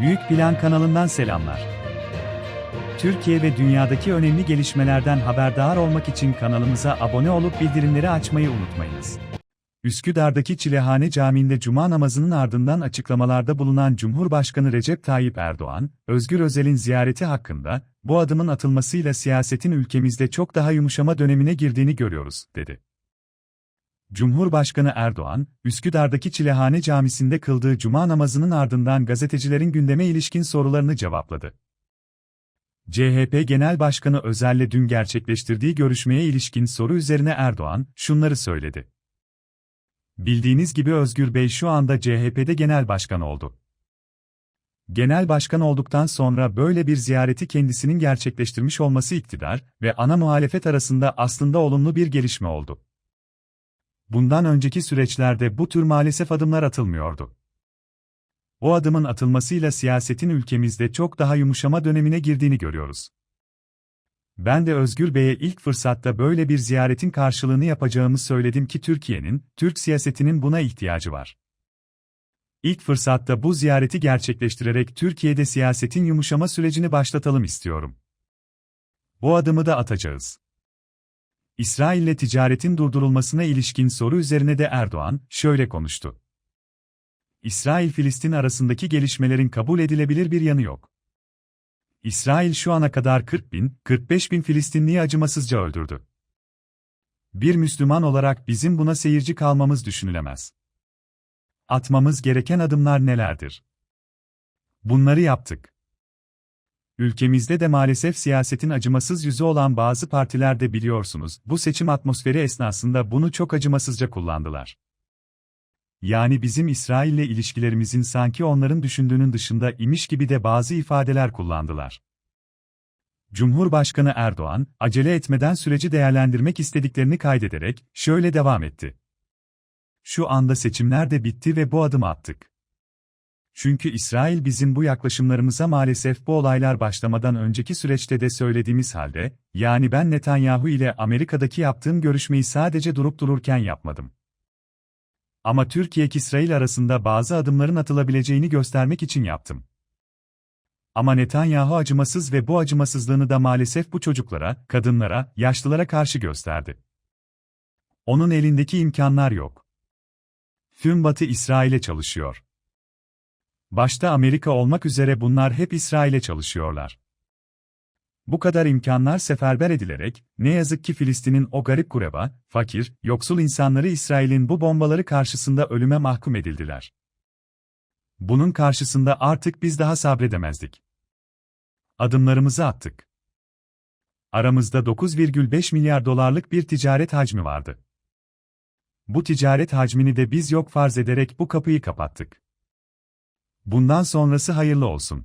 Büyük Plan kanalından selamlar. Türkiye ve dünyadaki önemli gelişmelerden haberdar olmak için kanalımıza abone olup bildirimleri açmayı unutmayınız. Üsküdar'daki Çilehane Camii'nde cuma namazının ardından açıklamalarda bulunan Cumhurbaşkanı Recep Tayyip Erdoğan, Özgür Özel'in ziyareti hakkında, bu adımın atılmasıyla siyasetin ülkemizde çok daha yumuşama dönemine girdiğini görüyoruz, dedi. Cumhurbaşkanı Erdoğan, Üsküdar'daki Çilehane Camisi'nde kıldığı cuma namazının ardından gazetecilerin gündeme ilişkin sorularını cevapladı. CHP Genel Başkanı Özel'le dün gerçekleştirdiği görüşmeye ilişkin soru üzerine Erdoğan, şunları söyledi. Bildiğiniz gibi Özgür Bey şu anda CHP'de genel başkan oldu. Genel başkan olduktan sonra böyle bir ziyareti kendisinin gerçekleştirmiş olması iktidar ve ana muhalefet arasında aslında olumlu bir gelişme oldu. Bundan önceki süreçlerde bu tür maalesef adımlar atılmıyordu. O adımın atılmasıyla siyasetin ülkemizde çok daha yumuşama dönemine girdiğini görüyoruz. Ben de Özgür Bey'e ilk fırsatta böyle bir ziyaretin karşılığını yapacağımı söyledim ki Türkiye'nin, Türk siyasetinin buna ihtiyacı var. İlk fırsatta bu ziyareti gerçekleştirerek Türkiye'de siyasetin yumuşama sürecini başlatalım istiyorum. Bu adımı da atacağız. İsrail'le ticaretin durdurulmasına ilişkin soru üzerine de Erdoğan şöyle konuştu. İsrail-Filistin arasındaki gelişmelerin kabul edilebilir bir yanı yok. İsrail şu ana kadar 40 bin, 45 bin Filistinliyi acımasızca öldürdü. Bir Müslüman olarak bizim buna seyirci kalmamız düşünülemez. Atmamız gereken adımlar nelerdir? Bunları yaptık. Ülkemizde de maalesef siyasetin acımasız yüzü olan bazı partiler de biliyorsunuz, bu seçim atmosferi esnasında bunu çok acımasızca kullandılar. Yani bizim İsrail'le ilişkilerimizin sanki onların düşündüğünün dışında imiş gibi de bazı ifadeler kullandılar. Cumhurbaşkanı Erdoğan, acele etmeden süreci değerlendirmek istediklerini kaydederek, şöyle devam etti. Şu anda seçimler de bitti ve bu adımı attık. Çünkü İsrail bizim bu yaklaşımlarımıza maalesef bu olaylar başlamadan önceki süreçte de söylediğimiz halde, yani ben Netanyahu ile Amerika'daki yaptığım görüşmeyi sadece durup dururken yapmadım. Ama Türkiye-İsrail arasında bazı adımların atılabileceğini göstermek için yaptım. Ama Netanyahu acımasız ve bu acımasızlığını da maalesef bu çocuklara, kadınlara, yaşlılara karşı gösterdi. Onun elindeki imkanlar yok. Tüm Batı İsrail'e çalışıyor. Başta Amerika olmak üzere bunlar hep İsrail'e çalışıyorlar. Bu kadar imkanlar seferber edilerek, ne yazık ki Filistin'in o garip kureba, fakir, yoksul insanları İsrail'in bu bombaları karşısında ölüme mahkum edildiler. Bunun karşısında artık biz daha sabredemezdik. Adımlarımızı attık. Aramızda 9,5 milyar dolarlık bir ticaret hacmi vardı. Bu ticaret hacmini de biz yok farz ederek bu kapıyı kapattık. Bundan sonrası hayırlı olsun.